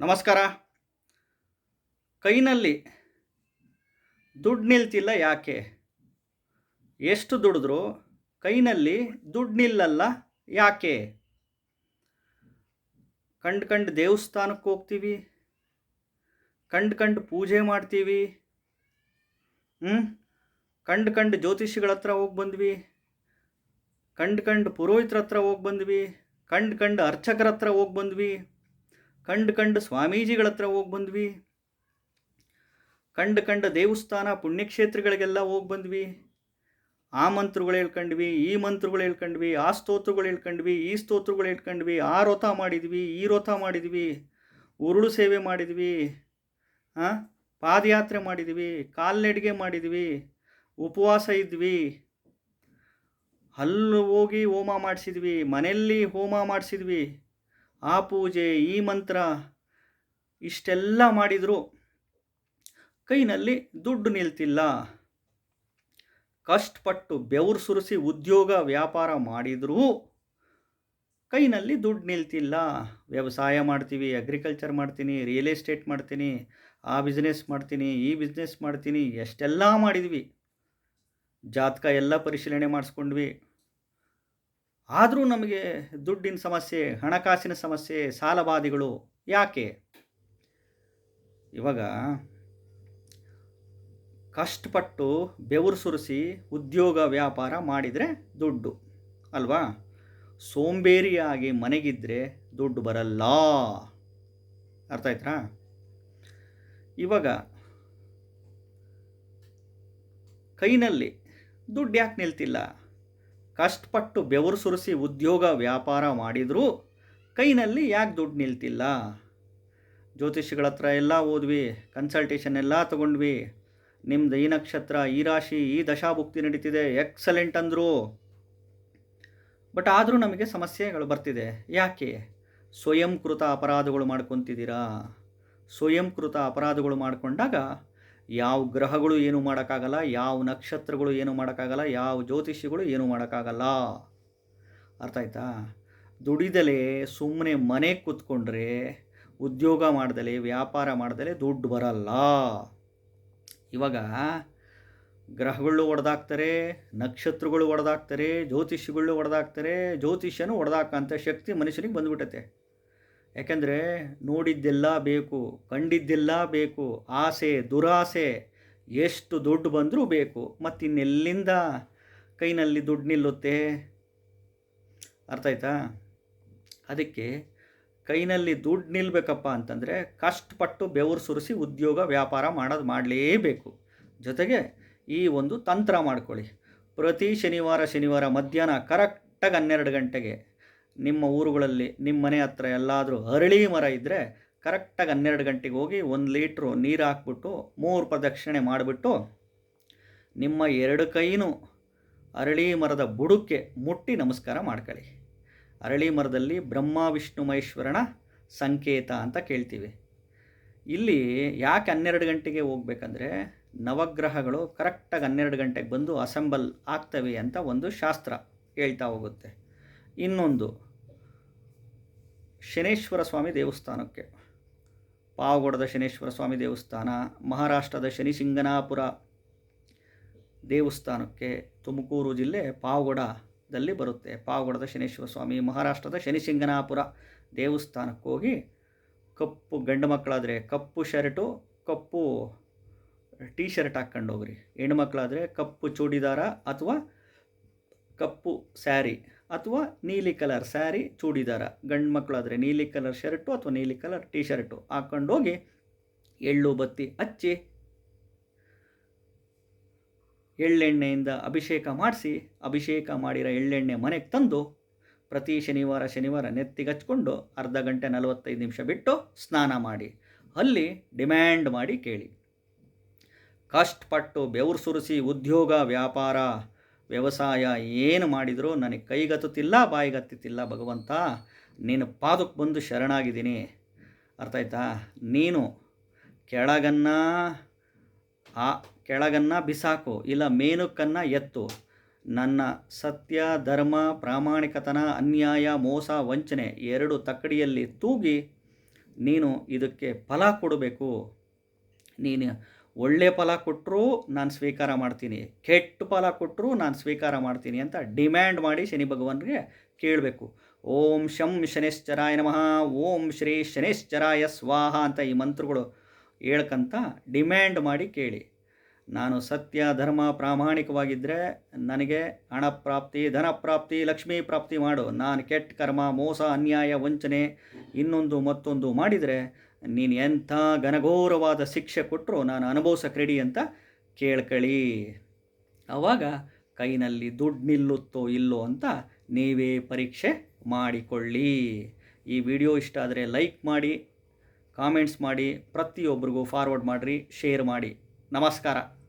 ನಮಸ್ಕಾರ. ಕೈನಲ್ಲಿ ದುಡ್ಡು ನಿಲ್ತಿಲ್ಲ ಯಾಕೆ? ಎಷ್ಟು ದುಡಿದ್ರು ಕೈನಲ್ಲಿ ದುಡ್ಡು ನಿಲ್ಲಲ್ಲ ಯಾಕೆ? ಕಂಡು ಕಂಡು ದೇವಸ್ಥಾನಕ್ಕೆ ಹೋಗ್ತೀವಿ. ಕಂಡು ಕಂಡು ಪೂಜೆ ಮಾಡ್ತೀವಿ. ಹ್ಞೂ ಕಂಡು ಕಂಡು ಜ್ಯೋತಿಷಿಗಳ ಹತ್ರ ಹೋಗಿ ಬಂದ್ವಿ. ಕಂಡು ಕಂಡು ಪುರೋಹಿತರ ಹತ್ರ ಹೋಗಿ ಬಂದ್ವಿ. ಕಂಡು ಕಂಡು ಅರ್ಚಕರ ಹತ್ರ ಹೋಗಿ ಬಂದ್ವಿ. ಕಂಡು ಕಂಡು ಸ್ವಾಮೀಜಿಗಳ ಹತ್ರ ಹೋಗಿ ಬಂದ್ವಿ. ಕಂಡು ಕಂಡು ದೇವಸ್ಥಾನ ಪುಣ್ಯಕ್ಷೇತ್ರಗಳಿಗೆಲ್ಲ ಹೋಗಿ ಬಂದ್ವಿ. ಆ ಮಂತ್ರಗಳು ಹೇಳ್ಕಂಡ್ವಿ, ಈ ಮಂತ್ರಗಳು ಹೇಳ್ಕಂಡ್ವಿ, ಆ ಸ್ತೋತ್ರಗಳು ಹೇಳ್ಕೊಂಡ್ವಿ, ಈ ಸ್ತೋತ್ರಗಳು ಹೇಳ್ಕೊಂಡ್ವಿ, ಆ ರೋತ ಮಾಡಿದ್ವಿ, ಈ ರೋತ ಮಾಡಿದ್ವಿ, ಉರುಳು ಸೇವೆ ಮಾಡಿದ್ವಿ ಹಾಂ ಪಾದಯಾತ್ರೆ ಮಾಡಿದ್ವಿ, ಕಾಲ್ನಡಿಗೆ ಮಾಡಿದ್ವಿ, ಉಪವಾಸ ಇದ್ವಿ. ಅಲ್ಲಿ ಹೋಗಿ ಹೋಮ ಮಾಡಿಸಿದ್ವಿ, ಮನೆಯಲ್ಲಿ ಹೋಮ ಮಾಡಿಸಿದ್ವಿ. ಆ ಪೂಜೆ, ಈ ಮಂತ್ರ ಇಷ್ಟೆಲ್ಲ ಮಾಡಿದರೂ ಕೈನಲ್ಲಿ ದುಡ್ಡು ನಿಲ್ತಿಲ್ಲ. ಕಷ್ಟಪಟ್ಟು ಬೆವರು ಸುರಿಸಿ ಉದ್ಯೋಗ ವ್ಯಾಪಾರ ಮಾಡಿದರೂ ಕೈನಲ್ಲಿ ದುಡ್ಡು ನಿಲ್ತಿಲ್ಲ. ವ್ಯವಸಾಯ ಮಾಡ್ತೀವಿ ಅಗ್ರಿಕಲ್ಚರ್ ಮಾಡ್ತೀನಿ ರಿಯಲ್ ಎಸ್ಟೇಟ್ ಮಾಡ್ತೀನಿ, ಆ ಬಿಸ್ನೆಸ್ ಮಾಡ್ತೀನಿ, ಈ ಬಿಸ್ನೆಸ್ ಮಾಡ್ತೀನಿ, ಎಷ್ಟೆಲ್ಲ ಮಾಡಿದ್ವಿ. ಜಾತಕ ಎಲ್ಲ ಪರಿಶೀಲನೆ ಮಾಡಿಸ್ಕೊಂಡ್ವಿ. ಆದರೂ ನಮಗೆ ದುಡ್ಡಿನ ಸಮಸ್ಯೆ, ಹಣಕಾಸಿನ ಸಮಸ್ಯೆ ಸಾಲಬಾಧೆಗಳು ಯಾಕೆ? ಇವಾಗ ಕಷ್ಟಪಟ್ಟು ಬೆವರು ಸುರಿಸಿ ಉದ್ಯೋಗ ವ್ಯಾಪಾರ ಮಾಡಿದರೆ ದುಡ್ಡು, ಅಲ್ವಾ? ಸೋಂಬೇರಿಯಾಗಿ ಮನೆಗಿದ್ದರೆ ದುಡ್ಡು ಬರಲ್ಲ. ಅರ್ಥ ಆಯ್ತಾ ಇವಾಗ ಕೈನಲ್ಲಿ ದುಡ್ಡು ಯಾಕೆ ನಿಲ್ತಿಲ್ಲ? ಕಷ್ಟಪಟ್ಟು ಬೆವರು ಸುರಿಸಿ ಉದ್ಯೋಗ ವ್ಯಾಪಾರ ಮಾಡಿದರೂ ಕೈನಲ್ಲಿ ಯಾಕೆ ದುಡ್ಡು ನಿಲ್ತಿಲ್ಲ? ಜ್ಯೋತಿಷಿಗಳ ಹತ್ರ ಎಲ್ಲ ಓದ್ವಿ ಕನ್ಸಲ್ಟೇಷನ್ ಎಲ್ಲ ತಗೊಂಡ್ವಿ. ನಿಮ್ಮದು ಈ ನಕ್ಷತ್ರ ಈ ರಾಶಿ, ಈ ದಶಾಭುಕ್ತಿ ನಡೀತಿದೆ ಎಕ್ಸಲೆಂಟ್ ಅಂದರು. ಬಟ್ ಆದರೂ ನಮಗೆ ಸಮಸ್ಯೆಗಳು ಬರ್ತಿದೆ. ಯಾಕೆ? ಸ್ವಯಂಕೃತ ಅಪರಾಧಗಳು ಮಾಡ್ಕೊತಿದ್ದೀರಾ? ಸ್ವಯಂಕೃತ ಅಪರಾಧಗಳು ಮಾಡಿಕೊಂಡಾಗ ಯಾವ ಗ್ರಹಗಳು ಏನು ಮಾಡೋಕ್ಕಾಗಲ್ಲ, ಯಾವ ನಕ್ಷತ್ರಗಳು ಏನು ಮಾಡೋಕ್ಕಾಗಲ್ಲ, ಯಾವ ಜ್ಯೋತಿಷಿಗಳು ಏನು ಮಾಡೋಕ್ಕಾಗಲ್ಲ. ಅರ್ಥ ಆಯ್ತಾ? ದುಡಿದಲೇ ಸುಮ್ಮನೆ ಮನೆ ಕೂತ್ಕೊಂಡ್ರೆ, ಉದ್ಯೋಗ ಮಾಡ್ದಲೆ, ವ್ಯಾಪಾರ ಮಾಡ್ದಲೆ ದುಡ್ಡು ಬರಲ್ಲ. ಇವಾಗ ಗ್ರಹಗಳು ಒಡೆದಾಕ್ತಾರೆ, ನಕ್ಷತ್ರಗಳು ಒಡೆದಾಕ್ತಾರೆ, ಜ್ಯೋತಿಷಿಗಳು ಒಡೆದಾಕ್ತಾರೆ, ಜ್ಯೋತಿಷ್ಯನು ಒಡೆದಾಕಂಥ ಶಕ್ತಿ ಮನುಷ್ಯನಿಗೆ ಬಂದ್ಬಿಟ್ಟತೆ. ಯಾಕೆಂದರೆ ನೋಡಿದ್ದೆಲ್ಲ ಬೇಕು, ಕಂಡಿದ್ದೆಲ್ಲ ಬೇಕು, ಆಸೆ, ದುರಾಸೆ, ಎಷ್ಟು ದುಡ್ಡು ಬಂದರೂ ಬೇಕು ಮತ್ತು ಇನ್ನೆಲ್ಲಿಂದ ಕೈನಲ್ಲಿ ದುಡ್ಡು ನಿಲ್ಲುತ್ತೆ? ಅರ್ಥ ಆಯ್ತಾ? ಅದಕ್ಕೆ ಕೈನಲ್ಲಿ ದುಡ್ಡು ನಿಲ್ಲಬೇಕಪ್ಪ ಅಂತಂದರೆ ಕಷ್ಟಪಟ್ಟು ಬೆವರು ಸುರಿಸಿ ಉದ್ಯೋಗ ವ್ಯಾಪಾರ ಮಾಡೋದು ಮಾಡಲೇಬೇಕು. ಜೊತೆಗೆ ಈ ಒಂದು ತಂತ್ರ ಮಾಡ್ಕೊಳ್ಳಿ. ಪ್ರತಿ ಶನಿವಾರ ಶನಿವಾರ ಮಧ್ಯಾಹ್ನ ಕರೆಕ್ಟಾಗಿ ಹನ್ನೆರಡು ಗಂಟೆಗೆ ನಿಮ್ಮ ಊರುಗಳಲ್ಲಿ, ನಿಮ್ಮ ಮನೆ ಹತ್ರ ಎಲ್ಲಾದರೂ ಅರಳಿ ಮರ ಇದ್ದರೆ ಕರೆಕ್ಟಾಗಿ ಹನ್ನೆರಡು ಗಂಟೆಗೆ ಹೋಗಿ ಒಂದು ಲೀಟ್ರು ನೀರು ಹಾಕ್ಬಿಟ್ಟು, ಮೂರು ಪ್ರದಕ್ಷಿಣೆ ಮಾಡಿಬಿಟ್ಟು ನಿಮ್ಮ ಎರಡು ಕೈನೂ ಅರಳಿ ಮರದ ಬುಡಕ್ಕೆ ಮುಟ್ಟಿ ನಮಸ್ಕಾರ ಮಾಡ್ಕೊಳ್ಳಿ. ಅರಳಿ ಮರದಲ್ಲಿ ಬ್ರಹ್ಮ, ವಿಷ್ಣು, ಮಹೇಶ್ವರನ ಸಂಕೇತ ಅಂತ ಕೇಳ್ತೀವಿ. ಇಲ್ಲಿ ಯಾಕೆ ಹನ್ನೆರಡು ಗಂಟೆಗೆ ಹೋಗ್ಬೇಕಂದ್ರೆ ನವಗ್ರಹಗಳು ಕರೆಕ್ಟಾಗಿ ಹನ್ನೆರಡು ಗಂಟೆಗೆ ಬಂದು ಅಸೆಂಬಲ್ ಆಗ್ತವೆ ಅಂತ ಒಂದು ಶಾಸ್ತ್ರ ಹೇಳ್ತಾ ಹೋಗುತ್ತೆ. ಇನ್ನೊಂದು ಶನೇಶ್ವರ ಸ್ವಾಮಿ ದೇವಸ್ಥಾನಕ್ಕೆ. ಪಾವಗಡದ ಶನೇಶ್ವರ ಸ್ವಾಮಿ ದೇವಸ್ಥಾನ, ಮಹಾರಾಷ್ಟ್ರದ ಶನಿಸಿಂಗನಾಪುರ ದೇವಸ್ಥಾನಕ್ಕೆ ತುಮಕೂರು ಜಿಲ್ಲೆ ಪಾವಗಡದಲ್ಲಿ ಬರುತ್ತೆ. ಪಾವಗಡದ ಶನೇಶ್ವರ ಸ್ವಾಮಿ, ಮಹಾರಾಷ್ಟ್ರದ ಶನಿಸಿಂಗನಾಪುರ ದೇವಸ್ಥಾನಕ್ಕೆ ಹೋಗಿ ಕಪ್ಪು ಗಂಡು ಮಕ್ಕಳಾದರೆ ಕಪ್ಪು ಶರ್ಟು, ಕಪ್ಪು ಟೀ ಶರ್ಟ್ ಹಾಕ್ಕೊಂಡು ಹೋಗ್ರಿ. ಹೆಣ್ಮಕ್ಳಾದರೆ ಕಪ್ಪು ಚೂಡಿದಾರ ಅಥವಾ ಕಪ್ಪು ಸ್ಯಾರಿ. ಅಥವಾ ನೀಲಿ ಕಲರ್ ಸ್ಯಾರಿ ಚೂಡಿದಾರ. ಗಂಡು ಮಕ್ಕಳಾದರೆ ನೀಲಿ ಕಲರ್ ಶರ್ಟು ಅಥವಾ ನೀಲಿ ಕಲರ್ ಟೀ ಶರ್ಟು ಹಾಕ್ಕೊಂಡೋಗಿ ಎಳ್ಳು ಬತ್ತಿ ಹಚ್ಚಿ ಎಳ್ಳೆಣ್ಣೆಯಿಂದ ಅಭಿಷೇಕ ಮಾಡಿಸಿ, ಅಭಿಷೇಕ ಮಾಡಿರೋ ಎಳ್ಳೆಣ್ಣೆ ಮನೆಗೆ ತಂದು ಪ್ರತಿ ಶನಿವಾರ ಶನಿವಾರ ನೆತ್ತಿಗೆ ಹಚ್ಕೊಂಡು ಅರ್ಧ ಗಂಟೆ ನಲವತ್ತೈದು ನಿಮಿಷ ಬಿಟ್ಟು ಸ್ನಾನ ಮಾಡಿ. ಅಲ್ಲಿ ಡಿಮ್ಯಾಂಡ್ ಮಾಡಿ ಕೇಳಿ. ಕಷ್ಟಪಟ್ಟು ಬೆವರು ಸುರಿಸಿ ಉದ್ಯೋಗ, ವ್ಯಾಪಾರ ವ್ಯವಸಾಯ ಏನು ಮಾಡಿದರೂ ನನಗೆ ಕೈಗತ್ತುತ್ತಿಲ್ಲ, ಬಾಯಿಗತ್ತುತ್ತಿಲ್ಲ ಭಗವಂತ ನೀನು ಪಾದಕ್ಕೆ ಬಂದು ಶರಣಾಗಿದ್ದೀನಿ. ಅರ್ಥ ಆಯ್ತಾ? ನೀನು ಕೆಳಗನ್ನ, ಆ ಕೆಳಗನ್ನ ಬಿಸಾಕು, ಇಲ್ಲ ಮೇನುಕನ್ನು ಎತ್ತು. ನನ್ನ ಸತ್ಯ, ಧರ್ಮ, ಪ್ರಾಮಾಣಿಕತನ, ಅನ್ಯಾಯ, ಮೋಸ, ವಂಚನೆ ಎರಡು ತಕ್ಕಡಿಯಲ್ಲಿ ತೂಗಿ ನೀನು ಇದಕ್ಕೆ ಫಲ ಕೊಡಬೇಕು. ನೀನು ಒಳ್ಳೆ ಫಲ ಕೊಟ್ಟರೂ ನಾನು ಸ್ವೀಕಾರ ಮಾಡ್ತೀನಿ, ಕೆಟ್ಟ ಫಲ ಕೊಟ್ಟರೂ ನಾನು ಸ್ವೀಕಾರ ಮಾಡ್ತೀನಿ ಅಂತ ಡಿಮ್ಯಾಂಡ್ ಮಾಡಿ ಶನಿ ಭಗವಾನ್ಗೆ ಕೇಳಬೇಕು. ಓಂ ಶಂ ಶನೇಶ್ಚರಾಯ ನಮಃ, ಓಂ ಶ್ರೀ ಶನೇಶ್ಚರಾಯ ಸ್ವಾಹ ಅಂತ ಈ ಮಂತ್ರಗಳು ಹೇಳ್ಕಂತ ಡಿಮ್ಯಾಂಡ್ ಮಾಡಿ ಕೇಳಿ. ನಾನು ಸತ್ಯ, ಧರ್ಮ ಪ್ರಾಮಾಣಿಕವಾಗಿದ್ದರೆ ನನಗೆ ಹಣ ಪ್ರಾಪ್ತಿ, ಧನ ಪ್ರಾಪ್ತಿ, ಲಕ್ಷ್ಮೀ ಪ್ರಾಪ್ತಿ ಮಾಡು. ನಾನು ಕೆಟ್ಟ ಕರ್ಮ, ಮೋಸ, ಅನ್ಯಾಯ, ವಂಚನೆ ಇನ್ನೊಂದು ಮತ್ತೊಂದು ಮಾಡಿದರೆ ನೀನು ಎಂಥ ಘನಘೋರವಾದ ಶಿಕ್ಷೆ ಕೊಟ್ಟರು ನಾನು ಅನುಭವಿಸಕ್ರೆಡಿ ಅಂತ ಕೇಳ್ಕಳಿ. ಆವಾಗ ಕೈನಲ್ಲಿ ದುಡ್ಡು ನಿಲ್ಲುತ್ತೋ ಇಲ್ಲೋ ಅಂತ ನೀವೇ ಪರೀಕ್ಷೆ ಮಾಡಿಕೊಳ್ಳಿ. ಈ ವಿಡಿಯೋ ಇಷ್ಟ ಆದರೆ ಲೈಕ್ ಮಾಡಿ, ಕಾಮೆಂಟ್ಸ್ ಮಾಡಿ ಪ್ರತಿಯೊಬ್ಬರಿಗೂ ಫಾರ್ವರ್ಡ್ ಮಾಡಿರಿ ಶೇರ್ ಮಾಡಿ. ನಮಸ್ಕಾರ.